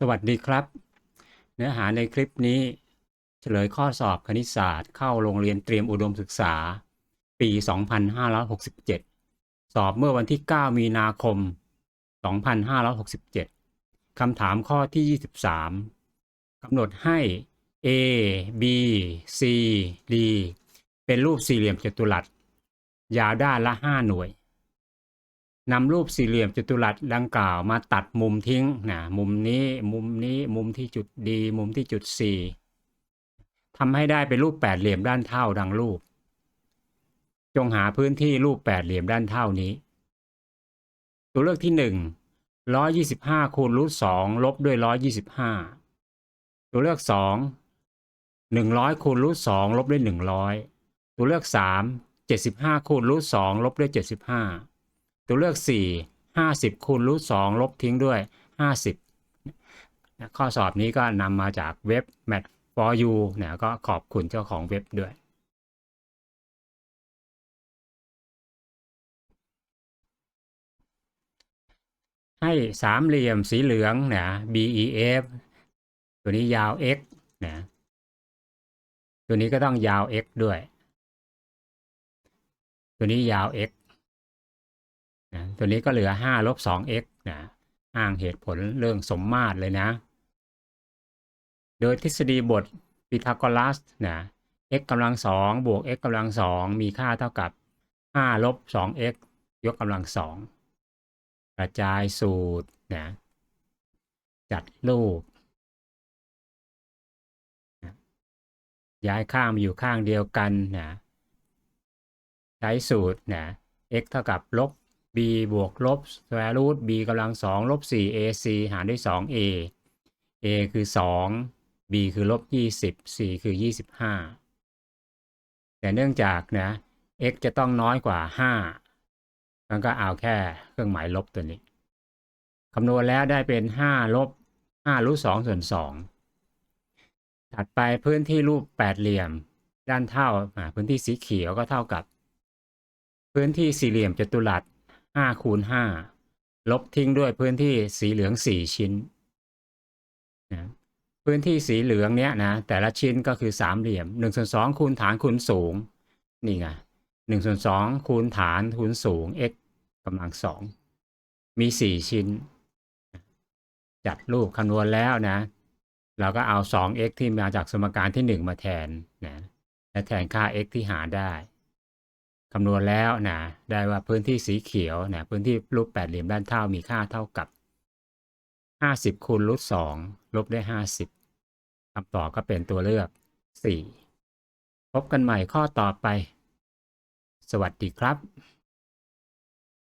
สวัสดีครับ เนื้อหาในคลิปนี้ เฉลยข้อสอบคณิตศาสตร์ เข้าโรงเรียนเตรียมอุดมศึกษา ปี 2567 สอบเมื่อวันที่ 9 มีนาคม 2567 คำถามข้อที่ 23 กำหนดให้ A B C D เป็นรูปสี่เหลี่ยมจัตุรัส ยาวด้านละ 5 หน่วย นำรูปสี่เหลี่ยมจัตุรัสดังกล่าวมาตัดมุมทิ้งนะมุมนี้มุมนี้มุมที่จุด D มุมที่จุด C ทำให้ได้เป็นรูปแปดเหลี่ยมด้านเท่าดังรูป จงหาพื้นที่รูปแปดเหลี่ยมด้านเท่านี้ ตัวเลือกที่หนึ่งร้อยยี่สิบห้าคูณรูทสองลบด้วยร้อยยี่สิบห้าตัวเลือกสองหนึ่งร้อยคูณรูทสองลบด้วยหนึ่งร้อยตัวเลือกสามเจ็ดสิบห้าคูณรูทสองลบด้วยเจ็ดสิบห้า ตัวเลือก 4 50คูณรูท2ลบทิ้งด้วย 50 ข้อสอบนี้ก็นำมาจากเว็บ Mat for you เนี่ยก็ขอบคุณเจ้าของเว็บด้วยให้สามเหลี่ยมสีเหลืองนะ BEF ตัวนี้ยาว x นะ ตัวนี้ก็ต้องยาว x ด้วย ตัวนี้ยาว x ตัวนี้ก็เหลือ5ลบ 2x นะอ้างเหตุผลเรื่องสมมาตรเลยนะ โดยทฤษฎีบทพีทาโกรัสนะ x กำลังสองบวก x กำลังสองมีค่าเท่ากับ 5 ลบ 2x ยกกำลังสองกระจายสูตรนะจัดรูปย้ายข้างมาอยู่ข้างเดียวกันนะใช้สูตรนะ x เท่ากับลบ b บวกลบ square root b กำลัง2ลบ4 ac หารด้วย 2a a คือ2 b คือลบ20 c คือ25แต่เนื่องจากนะ x จะต้องน้อยกว่า5มันก็เอาแค่เครื่องหมายลบตัวนี้คำนวณแล้วได้เป็น5ลบ5รูท2ส่วน2ถัดไปพื้นที่รูปแปดเหลี่ยม ด้านเท่าพื้นที่สีเขียวก็เท่ากับ พื้นที่สี่เหลี่ยมจัตุรัส 5คูณ5ลบทิ้งด้วยพื้นที่สีเหลือง4ชิ้นนะพื้นที่สีเหลืองเนี้ยนะแต่ละชิ้นก็คือสามเหลี่ยม1ส่วน2คูณฐานคูณสูง นี่ไง1ส่วน2คูณฐานคูณสูง x กำลัง2มี4ชิ้น จัดรูปคำนวณแล้วนะ เราก็เอา 2x ที่มาจากสมการที่ 1 มาแทนนะและแทนค่า x ที่หาได้ คำนวณแล้วนะได้ว่าพื้นที่สีเขียวนะพื้นที่รูปแปดเหลี่ยมด้านเท่ามีค่าเท่ากับ 50คูณรูท2ลบด้วย50คำตอบก็เป็นตัวเลือก 4 พบกันใหม่ข้อต่อไป สวัสดีครับ